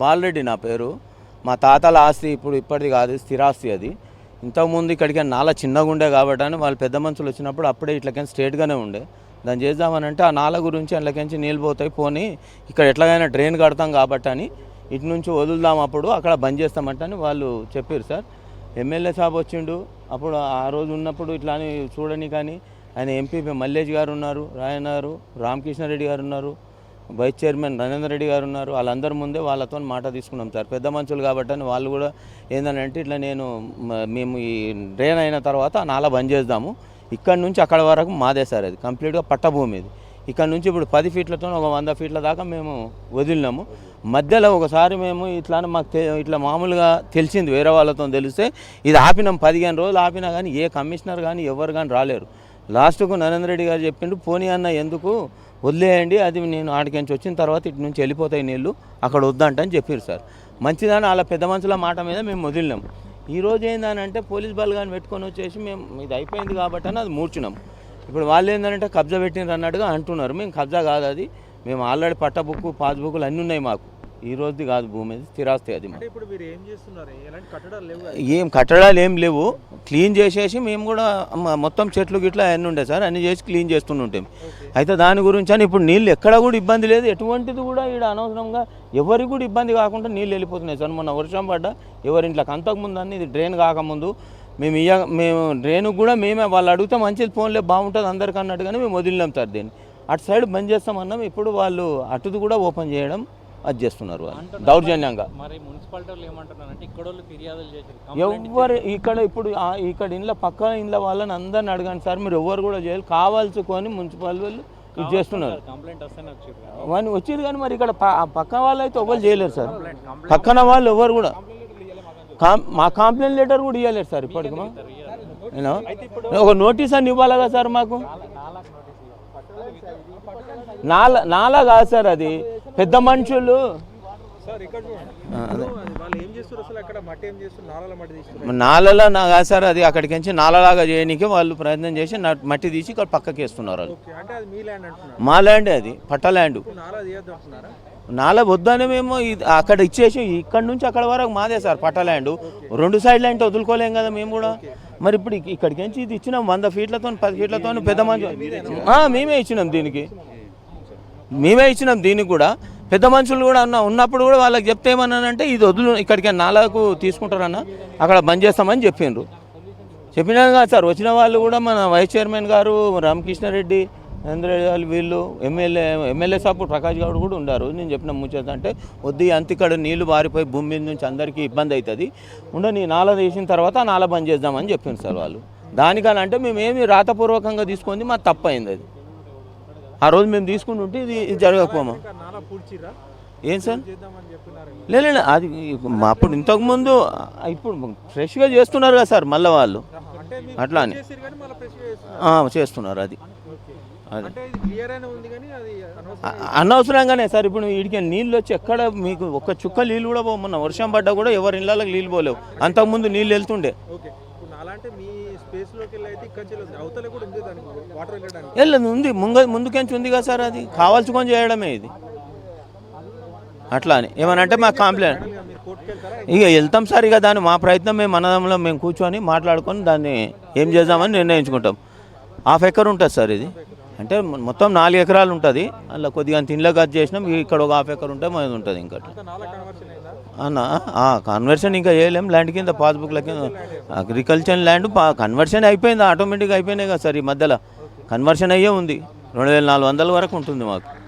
బాలరెడ్డి నా పేరు. మా తాతల ఆస్తి ఇప్పుడు ఇప్పటిది కాదు స్థిరాస్తి అది. ఇంతకుముందు ఇక్కడికి నాల చిన్నగా ఉండే కాబట్టి అని వాళ్ళు పెద్ద మనుషులు వచ్చినప్పుడు అప్పుడే ఇట్లకైనా స్ట్రేట్గానే ఉండే. దాన్ని చేద్దామని అంటే ఆ నాల గురించి అందులోకించి నీళ్ళు పోతాయి పోనీ ఇక్కడ ఎట్లాగైనా డ్రైన్ కడతాం కాబట్టి అని ఇటు నుంచి వదులుదాం అప్పుడు అక్కడ బంద్ చేస్తామంట అని వాళ్ళు చెప్పారు సార్. ఎమ్మెల్యే సాబ్ వచ్చిండు. అప్పుడు ఆ రోజు ఉన్నప్పుడు ఇట్లా అని చూడని కానీ ఆయన ఎంపీ మల్లేష్ గారు ఉన్నారు రాయన్నారు రామకృష్ణారెడ్డి గారు ఉన్నారు. వైస్ చైర్మన్ నరేందర్ రెడ్డి గారు ఉన్నారు. వాళ్ళందరి ముందే వాళ్ళతో మాట తీసుకున్నాం సార్. పెద్ద మనుషులు కాబట్టి అని వాళ్ళు కూడా ఏంటంటే ఇట్లా నేను మేము ఈ డ్రైన్ అయిన తర్వాత నాలా బంద్ చేద్దాము. ఇక్కడ నుంచి అక్కడ వరకు మాదే సార్ అది. కంప్లీట్గా పట్టభూమి ఇది. ఇక్కడ నుంచి ఇప్పుడు పది ఫీట్లతో ఒక వంద ఫీట్ల దాకా మేము వదిలినాము. మధ్యలో ఒకసారి మేము ఇట్లా మాకు తె- ఇట్లా మామూలుగా తెలిసింది వేరే వాళ్ళతో తెలిస్తే ఇది ఆపినాం పదిహేను రోజులు ఆపినా కానీ ఏ కమిషనర్ కానీ ఎవరు కానీ రాలేరు. లాస్ట్కు నరేంద్ర రెడ్డి గారు చెప్పిండు పోనీ అన్న ఎందుకు? వదిలేయండి అది నేను ఆడికించి వచ్చిన తర్వాత ఇటు నుంచి వెళ్ళిపోతాయి నీళ్ళు అక్కడ వద్దంట అని చెప్పారు సార్. మంచిదని అలా పెద్ద మనుషుల మాట మీద మేము వదిలినాం. ఈ రోజు ఏందనంటే పోలీస్ బలగాన్ని పెట్టుకొని వచ్చేసి మేము ఇది అయిపోయింది కాబట్టి అని అది మూర్చినాం. ఇప్పుడు వాళ్ళు ఏంటంటే కబ్జా పెట్టినారు అన్నట్టుగా అంటున్నారు. మేము కబ్జా కాదు అది. మేము ఆల్రెడీ పట్ట పాస్బుక్లు అన్నీ ఉన్నాయి మాకు. ఈ రోజుది కాదు భూమి స్థిరాస్తి అది ఏం కట్టడాలు ఏం లేవు. క్లీన్ చేసేసి మేము కూడా మొత్తం చెట్లు గిట్ల అవన్నీ ఉండే సార్ అన్ని చేసి క్లీన్ చేస్తుంటాం అయితే దాని గురించి అని ఇప్పుడు నీళ్ళు ఎక్కడ కూడా ఇబ్బంది లేదు. ఎటువంటిది కూడా ఇక్కడ అనవసరంగా ఎవరికి కూడా ఇబ్బంది కాకుండా నీళ్ళు వెళ్ళిపోతున్నాయి సార్. మొన్న వర్షం పడ్డ ఎవరింట్లోకి అంతకుముందు అన్ని ఇది డ్రైన్ కాకముందు మేము ఇయ్య మేము డ్రైన్ కూడా మేమే వాళ్ళు అడిగితే మంచిది ఫోన్లే బాగుంటుంది అందరికీ అన్నట్టుగానే మేము వదిలినాం సార్ దీన్ని. అటు సైడ్ బంద్ చేస్తామన్నాం. ఇప్పుడు వాళ్ళు అటుది కూడా ఓపెన్ చేయడం అది చేస్తున్నారు వాళ్ళు. దౌర్జన్యంగా. మరి మున్సిపాలిటీ వాళ్ళు ఏమంటున్నారంటే ఇక్కడ వాళ్ళు ఫిర్యాదులు చేశారు. ఎవరు ఇక్కడ ఇప్పుడు ఇక్కడ ఇంట్లో పక్క ఇంట్లో వాళ్ళని అందరిని అడగండి సార్ మీరు ఎవరు కూడా చేయాలి కావాల్సుకొని మున్సిపల్ వాళ్ళు ఇది చేస్తున్నారు. వాళ్ళు వచ్చారు కానీ మరి ఇక్కడ పక్క వాళ్ళు అయితే ఎవరు చేయలేరు సార్. పక్కన వాళ్ళు ఎవరు కూడా. మా కంప్లైంట్ లెటర్ కూడా ఇవ్వలేరు సార్ ఇప్పటికి? ఒక నోటీస్ అని ఇవ్వాలి కదా సార్ మాకు? నాల నాలా కాదు సార్ అది. పెద్ద మనుషులు. సార్ ఇక్కడ చూడండి. ఆ, అదే. అది వాళ్ళు ఏం చేస్తారు అసలు అక్కడ? మట్టి ఏం చేస్తారు నారాల మట్టి తీస్తున్నారు. నాలలో కాదు సార్ అది అక్కడికి నుంచి నాలలాగా చేయడానికి వాళ్ళు ప్రయత్నం చేసి మట్టి తీసి ఇక్కడ పక్కకి వేస్తున్నారు వాళ్ళు. ఓకే అంటే అది మీ ల్యాండ్ అది పట్ట ల్యాండ్. నాల వద్దని మేము అక్కడ ఇచ్చేసి ఇక్కడ నుంచి అక్కడ వరకు మాదే సార్ పట్ట ల్యాండ్. రెండు సైడ్ ల్యాండ్ వదులుకోలేం కదా మేము కూడా. మరి ఇప్పుడు ఇక్- ఇక్కడికి నుంచి ఇది ఇచ్చినాం వంద ఫీట్లతో పది ఫీట్లతో పెద్ద మనుషులు. ఆ, మేమే ఇచ్చినాం దీనికి. మేమే ఇచ్చినాం దీనికి కూడా. పెద్ద మనుషులు కూడా అన్న ఉన్నప్పుడు కూడా వాళ్ళకి చెప్తే ఏమన్నానంటే ఇది వదులు ఇక్కడికి నాలకు తీసుకుంటారన్న అక్కడ బంద్ చేస్తామని చెప్పిండ్రు. చెప్పినాను కాదు సార్ వచ్చిన వాళ్ళు కూడా మన వైస్ చైర్మన్ గారు రామకృష్ణారెడ్డి నరేంద్ర వీళ్ళు ఎమ్మెల్యే ఎమ్మెల్యే సాపు ప్రకాష్ గౌడ్ కూడా ఉన్నారు నేను చెప్పిన ముచ్చట అంటే వద్దు అంత ఇక్కడ నీళ్ళు బారిపోయి భూమి మీద నుంచి అందరికీ ఇబ్బంది అవుతుంది ఉండని నాల తీసిన తర్వాత నాల బంద్ చేద్దామని చెప్పింది సార్ వాళ్ళు. దానికని అంటే మేము ఏమి రాతపూర్వకంగా తీసుకుంది మా తప్పు అయింది అది. ఆ రోజు మేము తీసుకుంటుంటే ఉంటే ఇది ఇది జరగకపోమా? ఏం సార్? లేదు అది అప్పుడు ఇంతకుముందు ఇప్పుడు ఫ్రెష్గా చేస్తున్నారు కదా సార్ మళ్ళీ వాళ్ళు. అట్లా అని చేస్తున్నారు. అది. అనవసరంగానే సార్ ఇప్పుడు వీడికి నీళ్ళు వచ్చి ఎక్కడ మీకు ఒక చుక్క నీళ్ళు కూడా పోవు మొన్న వర్షం పడ్డా కూడా ఎవరి ఇళ్ళకి నీళ్ళు పోలేవు. అంతకుముందు నీళ్ళు వెళ్తుండే. మీ వెళ్ళి అయితే ఇక్కడ అవతల కూడా ఉంది దానికి వాటర్ వెళ్ళడానికి. వెళ్ళదు ఉంది. ముంగ ముందుకెంచి ఉంది కదా సార్ అది? కావాల్సుకొని చేయడమే ఇది. అట్లా అని ఏమనంటే మా కంప్లైంట్ ఇక వెళ్తాం సార్ ఇక దాని మా ప్రయత్నం మేము అన్నదమ్ములో మేము కూర్చొని మాట్లాడుకొని దాన్ని ఏం చేద్దామని నిర్ణయించుకుంటాం. హాఫ్ ఎకర్ ఉంటుంది సార్ ఇది. అంటే మొత్తం నాలుగు ఎకరాలు ఉంటుంది. అందులో కొద్దిగా తిండ్లో కట్ చేసినాం. ఇక ఇక్కడ ఒక హాఫ్ ఎకర్ ఉంటే మనది ఉంటుంది ఇంకా అన్నా కన్వర్షన్ కన్వర్షన్ ఇంకా చేయలేం. ల్యాండ్ కింద పాస్బుక్ల కింద. అగ్రికల్చర్ ల్యాండ్ కన్వర్షన్ అయిపోయింది ఆటోమేటిక్గా అయిపోయినాయి కదా సార్ ఈ మధ్యలో. కన్వర్షన్ అయ్యే ఉంది. రెండు వేల నాలుగు వందల వరకు ఉంటుంది మాకు.